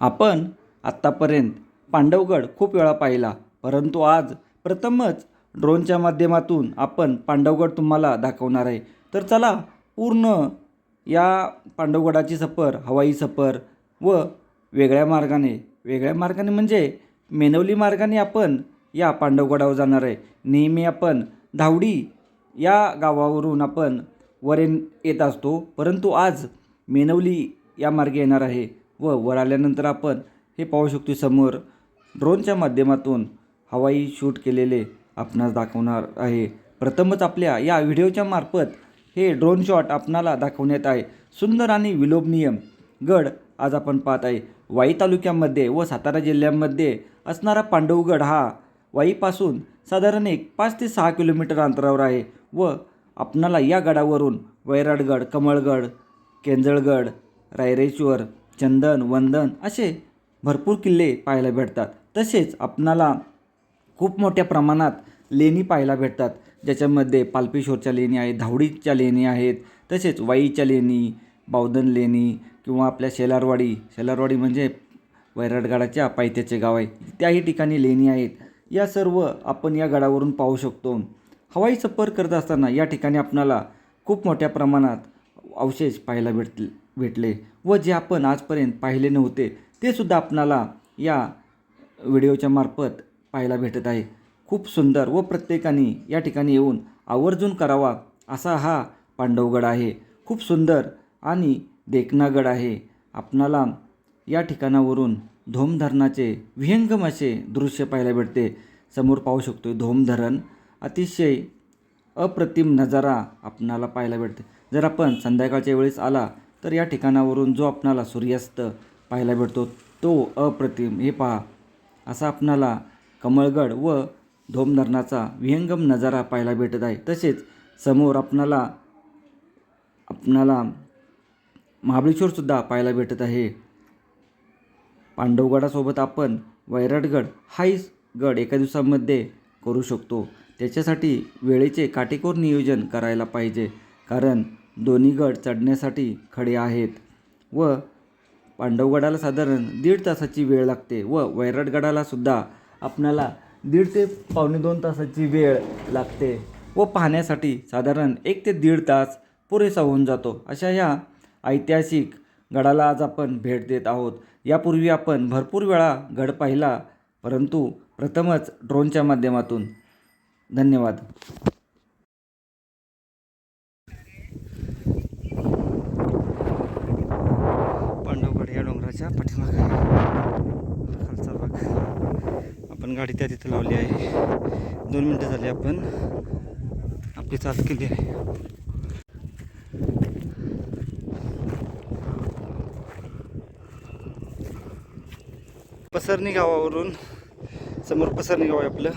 आपण आत्तापर्यंत पांडवगड खूप वेळा पाहिला परंतु आज प्रथमच ड्रोनच्या माध्यमातून आपण पांडवगड तुम्हाला दाखवणार आहे. तर चला पूर्ण या पांडवगडाची सफर हवाई सफर व वेगळ्या मार्गाने वेगळ्या मार्गाने म्हणजे मेनवली मार्गाने आपण या पांडवगडावर जाणार आहे. नेहमी आपण धावडी या गावावरून आपण वर येत असतो परंतु आज मेनवली या मार्गे येणार आहे. व वर आल्यानंतर आपण हे पाहू शकतो समोर ड्रोनच्या माध्यमातून हवाई शूट केलेले आपणास दाखवणार आहे. प्रथमच आपल्या या व्हिडिओच्या मार्फत हे ड्रोन शॉट आपणाला दाखवण्यात आहे. सुंदर आणि विलोभनीय गड आज आपण पाहत आहे. वाई तालुक्यामध्ये व सातारा जिल्ह्यामध्ये असणारा पांडवगड हा वाईपासून साधारण एक पाच ते सहा किलोमीटर अंतरावर आहे व आपणाला या गडावरून वैराटगड कमळगड केंजळगड रायरेश्वर चंदन वंदन असे भरपूर किल्ले पाहायला भेटतात. तसेच आपणाला खूप मोठ्या प्रमाणात लेणी पाहायला भेटतात. ज्याच्यामध्ये पालपेश्वरच्या लेणी आहेत धावडीच्या लेणी आहेत तसेच वाईच्या लेणी बावधन लेणी किंवा आपल्या शेलारवाडी. शेलारवाडी म्हणजे वैराटगडाच्या पायथ्याचे गाव आहे. त्याही ठिकाणी लेणी आहेत. या सर्व आपण या गडावरून पाहू शकतो. हवाई सफर करत असताना या ठिकाणी आपणाला खूप मोठ्या प्रमाणात अवशेष पाहायला भेटतील. भेटले व जे आपण आजपर्यंत पाहिले नव्हते ते सुद्धा आपणाला या व्हिडिओच्या मार्फत पाहायला भेटत आहे. खूप सुंदर व प्रत्येकाने या ठिकाणी येऊन आवर्जून करावा असा हा पांडवगड आहे. खूप सुंदर आणि देखना गड आहे. आपणाला या ठिकाणावरून धोम धरणाचे विहंगम असे दृश्य पाहायला भेटते. समोर पाहू शकतो धोम धरण अतिशय अप्रतिम नजारा आपणाला पाहायला भेटते. जर आपण संध्याकाळच्या वेळेस आला तर या ठिकाणावरून जो आपणाला सूर्यास्त पाहायला भेटतो तो अप्रतिम. हे पहा. असा आपणाला कमळगड व धोम धरणाचा विहंगम नजारा पाहायला भेटत आहे. तसेच समोर आपणाला आपणाला महाबळेश्वरसुद्धा पाहायला भेटत आहे. पांडवगडासोबत आपण वैराटगड हाही गड एका दिवसामध्ये करू शकतो. त्याच्यासाठी वेळेचे काटेकोर नियोजन करायला पाहिजे. कारण दोन्ही गड चढण्यासाठी खडे आहेत व पांडवगडाला साधारण दीड तासाची वेळ लागते व वैराटगडाला सुद्धा आपणाला दीड ते पावणे दोन तासाची वेळ लागते व पाहण्यासाठी साधारण एक ते दीड तास पुरेसा होऊन जातो. अशा ह्या ऐतिहासिक गडाला आज आपण भेट देत आहोत. यापूर्वी आपण भरपूर वेळा गड पाहिला परंतु प्रथमच ड्रोनच्या माध्यमातून. धन्यवाद. पांडवगड पाठीमागे. खालचा भाग. आपण गाडी त्या तिथे लावली आहे. दोन मिनटं झाली आपण. आपली चाल केली आहे. पसरणी गावावरून समोर पसरणी गाव आहे आपलं.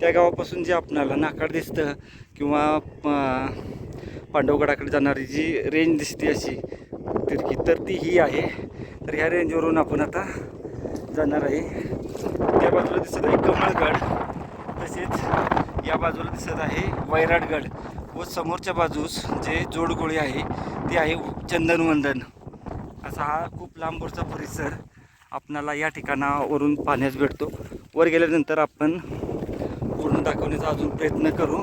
त्या गावापासून जे आपणाला नाकाड दिसतं किंवा पांडवगडाकडे जाणारी जी रेंज दिसते अशी तिरकी. तर ती ही आहे. तर ह्या रेंजवरून आपण आता जाणार आहे. त्या बाजूला दिसत आहे कमळगड. तसेच या बाजूला दिसत आहे वैराटगड. व समोरच्या बाजूस जे जोडगोळी आहे ते आहे चंदनवंदन. असा हा खूप लांबवरचा परिसर आपणाला या ठिकाणावरून पाहण्यास भेटतो. वर गेल्यानंतर आपण पूर्ण दाखवण्याचा अजून प्रयत्न करू.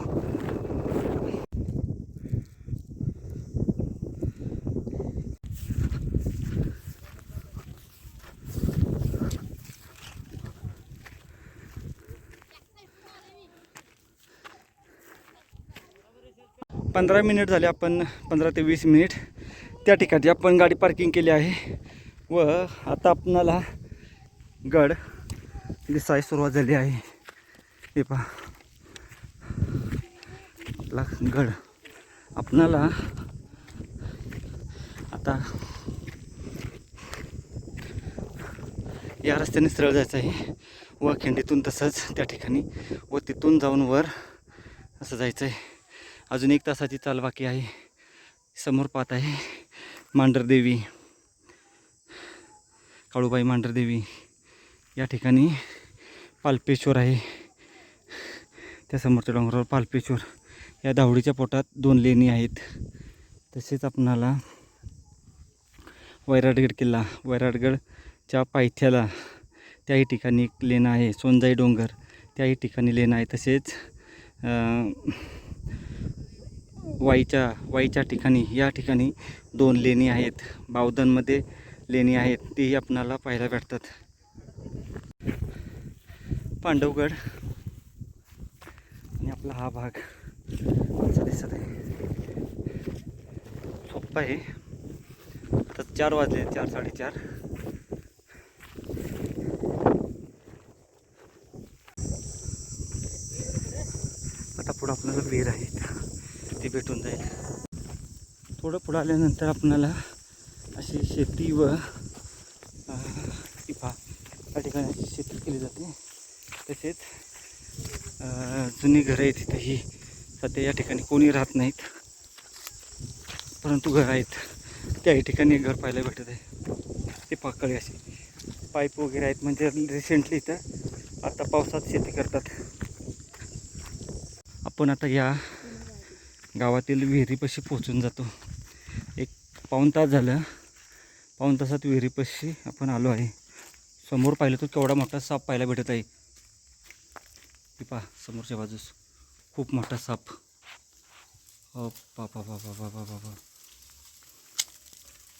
पंधरा मिनिट झाले आपण पंधरा ते वीस मिनिट. त्या ठिकाणी आपण गाडी पार्किंग केली आहे व आता आपणाला गड दिसाय सुरुवात झाली आहे. हे पहा. आपला गड. आपणाला आता या रस्त्याने सरळ जायचं आहे. व खिंडीतून तसंच त्या ठिकाणी व तिथून जाऊन वर असं जायचं आहे अजून एक तासाची चाल बाकी आहे. समोर पाहत आहे मांढरदेवी काळूबाई मांढरदेवी या ठिकाणी पालपेश्वर आहे. त्या समोरच्या डोंगरावर पालपेश्वर. या धावडीच्या पोटात दोन लेणी आहेत. तसेच आपणाला वैराटगड किल्ला. वैराटगडच्या पायथ्याला त्याही ठिकाणी एक लेणं आहे. सोनजाई डोंगर. त्याही ठिकाणी लेणं आहे. तसेच वाईच्या वाईच्या ठिकाणी या ठिकाणी दोन लेणी आहेत. बावधनमध्ये लेणी आहेत. तीही आपणाला पाहायला भेटतात. पांडवगड. आणि आपला हा भाग असा दिसत आहे. सोप्पा आहे. तर चार वाजले चार साडेचार. आता पुढं आपल्याला विहीर आहे ती भेटून जाईल. थोडं पुढं आल्यानंतर आपणाला अशी शेती व टिपा या ठिकाणी शेती केली जाते. तसेच जुनी घरं आहेत तिथेही सध्या या ठिकाणी कोणी राहत नाहीत. परंतु घरं आहेत. त्याही ठिकाणी घर पाहायला भेटत आहे. ते पाकळी अशी. पाईप वगैरे आहेत. म्हणजे रिसेंटली इथं आता पावसात शेती करतात. आपण आता या गावातील विहिरीपाशी पोचून जातो. एक पाऊण तास झालं. पाऊण तासात विहिरीपाशी आपण आलो आहे. समोर पाहिलं तर केवढा मोठा साप पाहायला भेटत आहे. हे पहा समोरच्या बाजूस खूप मोठा साप. अ बाबा बाबा बाबा बाबा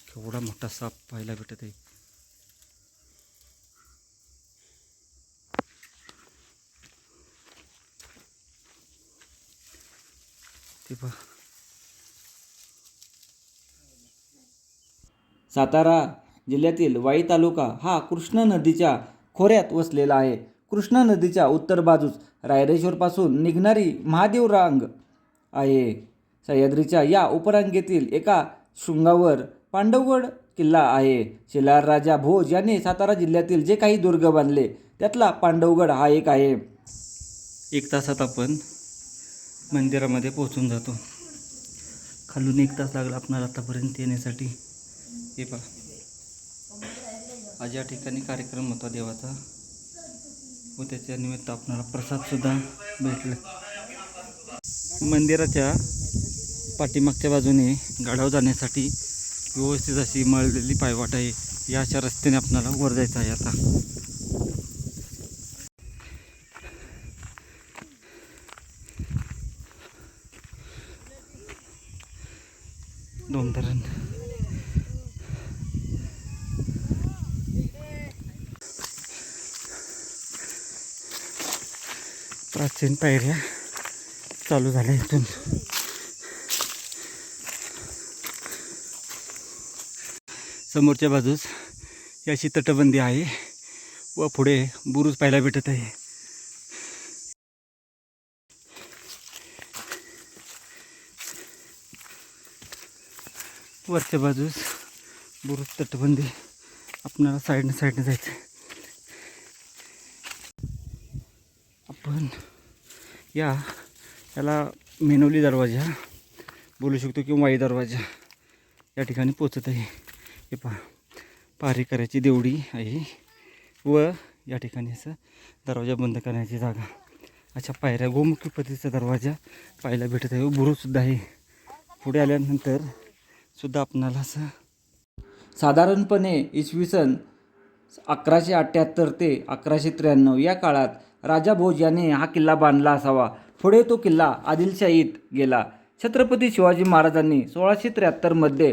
केवढा मोठा साप पाहायला भेटत आहे. ते पहा सातारा जिल्ह्यातील वाई तालुका हा कृष्णा नदीच्या खोऱ्यात वसलेला आहे. कृष्णा नदीच्या उत्तर बाजूस रायरेश्वरपासून निघणारी महादेव रांग आहे. सह्याद्रीच्या या उपरांगेतील एका शृंगावर पांडवगड किल्ला आहे. शिलार राजा भोज याने सातारा जिल्ह्यातील जे काही दुर्ग बांधले त्यातला पांडवगड हा एक आहे. एक तासात आपण मंदिरामध्ये पोहोचून जातो. खालून एक तास लागला आपणाला आतापर्यंत येण्यासाठी. हे पहा. आज या ठिकाणी कार्यक्रम होता देवाचा. व त्याच्या निमित्त आपणाला प्रसादसुद्धा भेटला. मंदिराच्या पाठीमागच्या बाजूने गाढावर जाण्यासाठी व्यवस्थित अशी मळलेली पायवाट आहे. या अशा रस्त्याने आपणाला वर जायचं आहे आता. दोन धरण प्राचीन पायऱ्या चालू झाल्या इथून. समोरच्या बाजूस याची तटबंदी आहे व पुढे बुरुज पाहायला भेटत आहे. वरच्या बाजूस बुरुज तटबंदी आपणाला साईडनं साईडनं जायचं. आहे. आपण या याला मेनोली दरवाजा बोलू शकतो किंवा वाई दरवाजा या ठिकाणी पोचत आहे. हे पा पारेकराची देवडी आहे व या ठिकाणी असं दरवाजा बंद करण्याची जागा. अशा पायऱ्या गोमुखी पद्धतीचा दरवाजा पाहायला भेटत आहे व बुरुजसुद्धा आहे. पुढे आल्यानंतर सुद्धा आपणाला असं साधारणपणे इसवी सन अकराशे अठ्ठ्याहत्तर ते अकराशे त्र्याण्णव या काळात राजा भोज याने हा किल्ला बांधला असावा. पुढे तो किल्ला आदिलशाहीत गेला. छत्रपती शिवाजी महाराजांनी सोळाशे त्र्याहत्तरमध्ये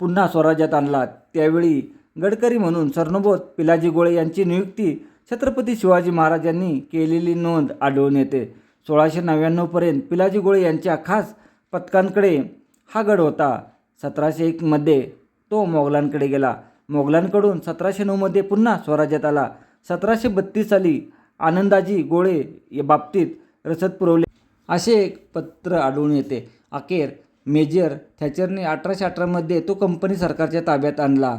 पुन्हा स्वराज्यात आणला. त्यावेळी गडकरी म्हणून सरनोबत पिलाजी गोळे यांची नियुक्ती छत्रपती शिवाजी महाराजांनी केलेली नोंद आढळून येते. सोळाशे नव्याण्णवपर्यंत पिलाजी गोळे यांच्या खास पथकांकडे हा गड होता. सतराशे एकमध्ये तो मोगलांकडे गेला. मोगलांकडून सतराशे नऊमध्ये पुन्हा स्वराज्यात आला. सतराशे बत्तीस साली आनंदाजी गोळे या बाबतीत रसद पुरवले. असे एक पत्र आढळून येते. अखेर मेजर थॅचरने अठराशे अठरामध्ये तो कंपनी सरकारच्या ताब्यात आणला.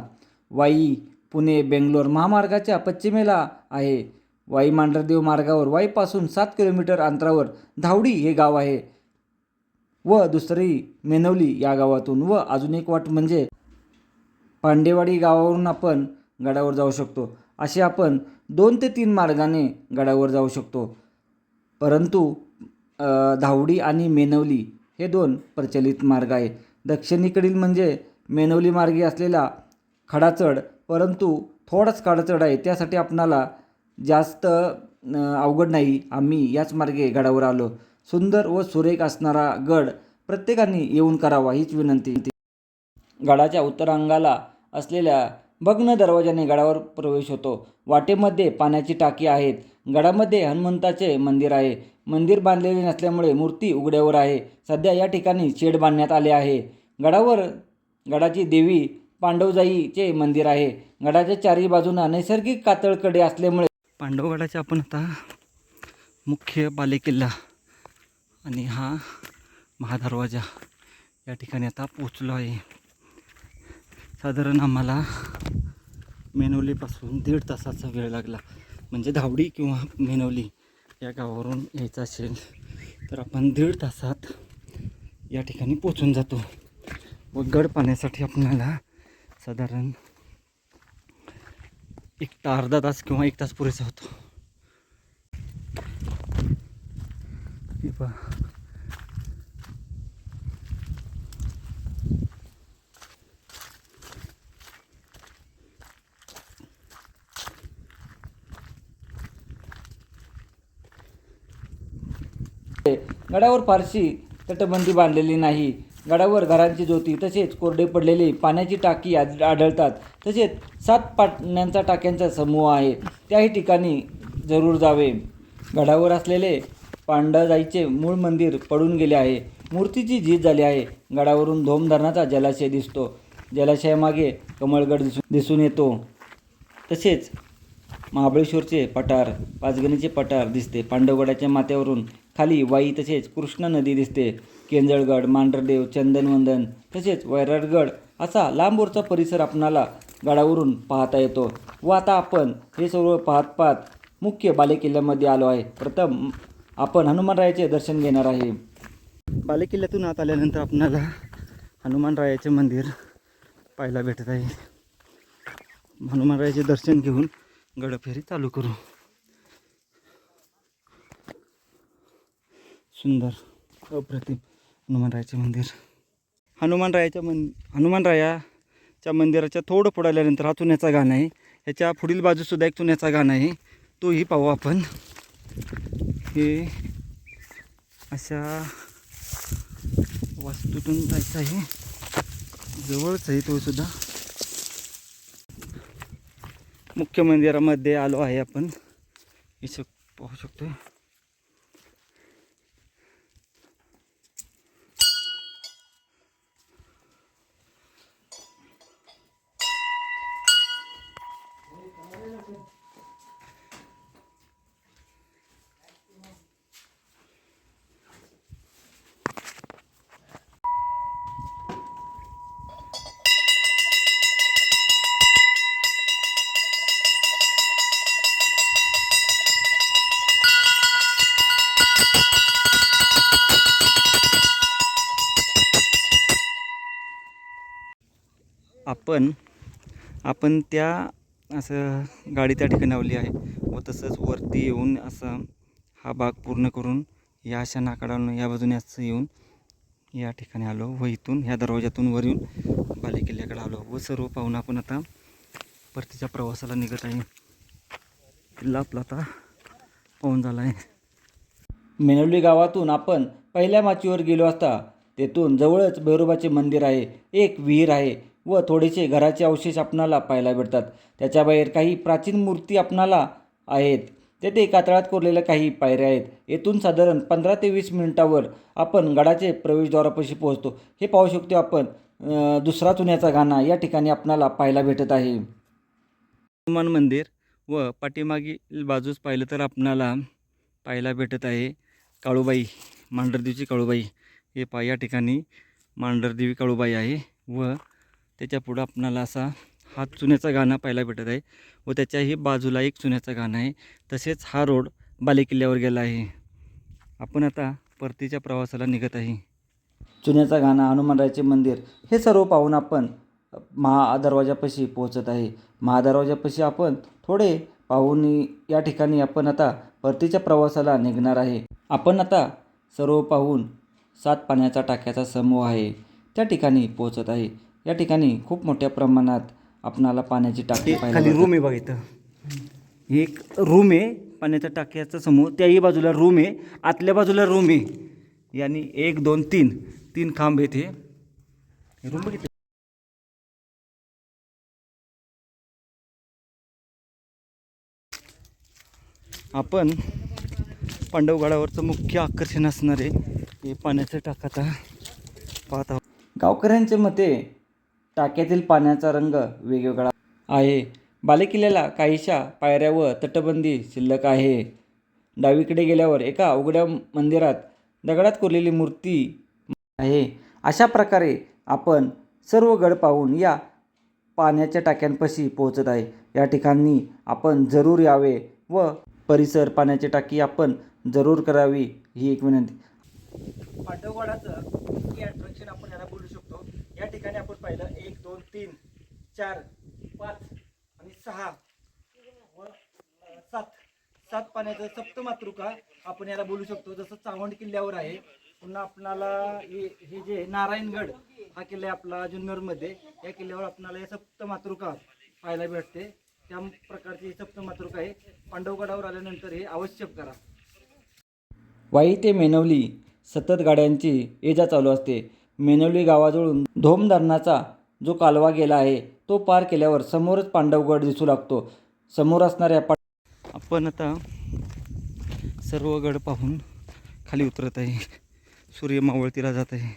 वाई पुणे बेंगलोर महामार्गाच्या पश्चिमेला आहे. वाई मांढरदेव मार्गावर वाईपासून सात किलोमीटर अंतरावर धावडी हे गाव आहे. व दुसरी मेनवली या गावातून व अजून एक वाट म्हणजे पांडेवाडी गावावरून आपण गडावर जाऊ शकतो. असे आपण दोन ते तीन मार्गाने गडावर जाऊ शकतो. परंतु धावडी आणि मेनवली हे दोन प्रचलित मार्ग आहे दक्षिणेकडील म्हणजे मेनवली मार्गे असलेला खडाचड परंतु थोडाच खडाचढ आहे त्यासाठी आपणाला जास्त अवघड नाही. आम्ही याच मार्गे गडावर आलो. सुंदर व सुरेख असणारा गड प्रत्येकाने येऊन करावा हीच विनंती. गडाच्या उत्तरांगाला असलेल्या भग्न दरवाजाने गडावर प्रवेश होतो. वाटेमध्ये पाण्याची टाकी आहेत. गडामध्ये हनुमंताचे मंदिर आहे. मंदिर बांधलेले नसल्यामुळे मूर्ती उघड्यावर आहे. सध्या या ठिकाणी शेड बांधण्यात आले आहे. गडावर गडाची देवी पांडवजाईचे मंदिर आहे. गडाच्या चारही बाजूंना नैसर्गिक कातळकडे असल्यामुळे पांडवगडाचे आपण आता मुख्य बालेकिल्ला आणि हा महादरवाजा या ठिकाणी आता पोचलो आहे. साधारण आम्हाला मेनवलीपासून दीड तासाचा वेळ लागला. म्हणजे धावडी किंवा मेनवली या गावावरून यायचं असेल तर आपण दीड तासात या ठिकाणी पोचून जातो. व गड पाण्यासाठी आपल्याला साधारण एक ता अर्धा तास किंवा एक तास पुरेसा होतो. हे पहा. गडावर फारशी तटबंदी बांधलेली नाही. गडावर घरांची ज्योती तसेच कोरडे पडलेले पाण्याची टाकी आढळतात. तसेच सात पाटण्यांचा टाक्यांचा समूह आहे. त्याही ठिकाणी जरूर जावे. गडावर असलेले पांडजाईचे मूळ मंदिर पडून गेले आहे. मूर्तीची झीज झाली आहे. गडावरून धोम धरणाचा जलाशय दिसतो. जलाशयामागे कमळगड दिसून दिसून येतो. तसेच महाबळेश्वरचे पठार पाचगणीचे पठार दिसते. पांडवगडाच्या माथ्यावरून खाली वाई तसेच कृष्णा नदी दिसते. केंजळगड मांढरदेव चंदनवंदन तसेच वैराटगड असा लांबवरचा परिसर आपणाला गडावरून पाहता येतो. व आता आपण हे सर्व पाहत पाहत मुख्य बालेकिल्ल्यामध्ये आलो आहे. प्रथम आपण हनुमानरायाचे दर्शन घेणार आहे. बालेकिल्ल्यातून आत आल्यानंतर आपणाला हनुमानरायाचे मंदिर पाहायला भेटत आहे. हनुमानरायाचे दर्शन घेऊन गडफेरी चालू करू. सुंदर अप्रतिम हनुमानरायाचे मंदिर. हनुमानरायाच्या मन हनुमानरायाच्या मंदिराच्या थोडं पुढे आल्यानंतर हा चुन्याचा गाणं आहे. ह्याच्या पुढील बाजूसुद्धा एक चुन्याचा गाणं आहे. तोही पाहू आपण. हे अशा वास्तूतून जायचं आहे. जवळच आहे तो सुद्धा. मुख्य मंदिरामध्ये आलो आहे आपण. इथं पाहू शकतो पण आपण त्या असं गाडी त्या ठिकाणी लावली आहे व तसंच वरती येऊन असं हा भाग पूर्ण करून या अशा नाकाडावरून या बाजूने असं येऊन या ठिकाणी आलो व इथून ह्या दरवाजातून वर येऊन बालेकिल्ल्याकडे आलो व सर्व पाहून आपण आता परतीच्या प्रवासाला निघत आहे. किल्ला आपला आता पाहून झाला आहे. मेनवली गावातून आपण पहिल्या माचीवर गेलो असता तेथून जवळच भैरोबाचे मंदिर आहे. एक विहीर आहे. व थोडेसे घराचे अवशेष आपणाला पाहायला भेटतात त्याच्याबाहेर काही प्राचीन मूर्ती आपणाला आहेत. तेथे कातळात कोरलेल्या काही पायऱ्या आहेत. येथून साधारण पंधरा ते वीस मिनिटावर आपण गडाचे प्रवेशद्वारापाशी पोहोचतो. हे पाहू शकतो आपण दुसरा चुन्याचा गाणा या ठिकाणी आपणाला पाहायला भेटत आहे. हनुमान मंदिर व पाठीमागील बाजूस पाहिलं तर आपणाला पाहायला भेटत आहे काळूबाई मांढरदेवीची काळूबाई. हे पा या ठिकाणी मांढरदेवी काळूबाई आहे व त्याच्या पुढं आपणाला असा हा चुन्याचा गाणं पाहायला भेटत आहे व त्याच्याही बाजूला एक चुन्याचं गाणं आहे. तसेच हा रोड बालेकिल्ल्यावर गेला आहे. आपण आता परतीच्या प्रवासाला निघत आहे. चुन्याचा गाणं हनुमानरायाचे मंदिर हे सर्व पाहून आपण महादरवाजापाशी पोहोचत आहे. महादरवाजापाशी आपण थोडे पाहून या ठिकाणी आपण आता परतीच्या प्रवासाला निघणार आहे. आपण आता सर्व पाहून सात पाण्याचा टाक्याचा समूह आहे. त्या ठिकाणी पोहोचत आहे. या ठिकाणी खूप मोठ्या प्रमाणात आपणाला पाण्याची टाकी खाली. रूम आहे बघा इथं. ही एक रूम आहे पाण्याच्या टाक्याचा समोर. त्याही बाजूला रूम आहे आतल्या बाजूला रूम आहे. यानी एक दोन तीन तीन खांब आहेत हे. रूम बघितले? आपण पांडवगडावरचं मुख्य आकर्षण असणारे हे पाण्याचं टाकाचा पाहत आहोत. गावकऱ्यांच्या मते टाक्यातील पाण्याचा रंग वेगवेगळा आहे. बालेकिल्ल्याला काहीशा पायऱ्या व तटबंदी शिल्लक आहे. डावीकडे गेल्यावर एका उघड्या मंदिरात दगडात कोरलेली मूर्ती आहे. अशा प्रकारे आपण सर्व गड पाहून या पाण्याच्या टाक्यांपाशी पोहोचत आहे. या ठिकाणी आपण जरूर यावे व परिसर पाण्याची टाकी आपण जरूर करावी ही एक विनंती. पांडवगडाचं मुख्य अट्रॅक्शन आपण याला बोलू शकतो या ठिकाणी आपण पाहिलं एक दोन तीन चार पाच आणि सहा. व सात. सात पाण्याचं सप्तमातृका आपण याला बोलू शकतो. जसं चावंड किल्ल्यावर आहे पुन्हा आपणाला हे हे जे नारायणगड हा किल्ला आहे आपला जुन्नरमध्ये. या किल्ल्यावर आपणाला हे सप्तमातृका पाहायला भेटते. त्या प्रकारची सप्तमातृका आहे. पांडवगडावर आल्यानंतर हे आवश्यक करा. वाई ते मेनवली सतत गाड्यांची ये जा चालू असते. मेनवली गावाजवळून धोम धरणाचा जो कालवा गेला आहे तो पार केल्यावर समोरच पांडवगड दिसू लागतो. समोर असणाऱ्या पा आपण आता सर्व गड पाहून खाली उतरत आहे. सूर्य मावळतीला जात आहे.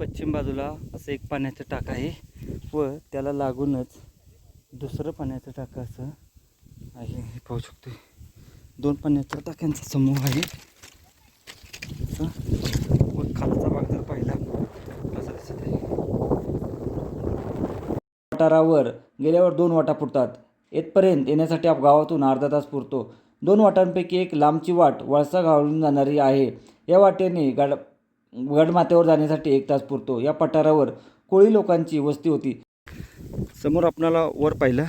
पश्चिम बाजूला असं एक पाण्याचं टाक आहे व त्याला लागूनच दुसरं पाण्याचं टाकं असं आहे. हे पाहू शकतो दोन पाण्याच्या टाक्यांचा समूह आहे. खालचा भाग जर पाहिला कसा दिसत आहे. वाटारावर गेल्यावर दोन वाटा फुटतात. येथपर्यंत येण्यासाठी आप गावातून अर्धा तास पुरतो. दोन वाटांपैकी एक लांबची वाट वळसा घालून जाणारी आहे. या वाटेने गड गडमाथ्यावर जाण्यासाठी एक तास पुरतो. या पठारावर कोळी लोकांची वस्ती होती. समोर आपणाला वर पाहिलं.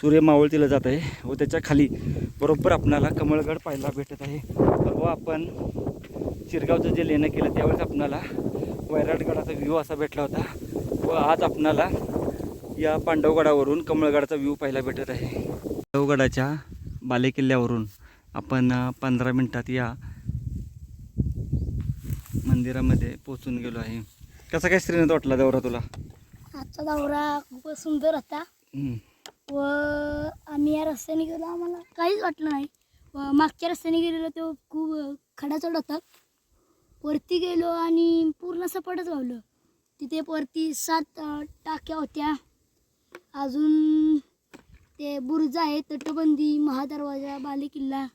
सूर्य मावळतीला जात आहे व त्याच्याखाली बरोबर आपणाला कमळगड पाहायला भेटत आहे. व आपण शिरगावचं जे लेणं केलं त्यावेळेस आपणाला वैराटगडाचा व्ह्यू असा भेटला होता. व आज आपणाला या पांडवगडावरून कमळगडाचा व्ह्यू पाहायला भेटत आहे. पांडवगडाच्या बालेकिल्ल्यावरून आपण पंधरा मिनटात या मंदिरामध्ये पोचून गेलो आहे. कसा काय श्रीनाथ वाटला दौरा तुला? आजचा दौरा खूपच सुंदर होता. व आम्ही या रस्त्याने गेलो. आम्हाला काहीच वाटलं नाही. व मागच्या रस्त्याने गेलेलो तो खूप खडा चढ होता. वरती गेलो आणि पूर्ण सपाटच गावलं तिथे वरती सात टाक्या होत्या. अजून ते बुरुज आहे तटबंदी महादरवाजा बालेकिल्ला.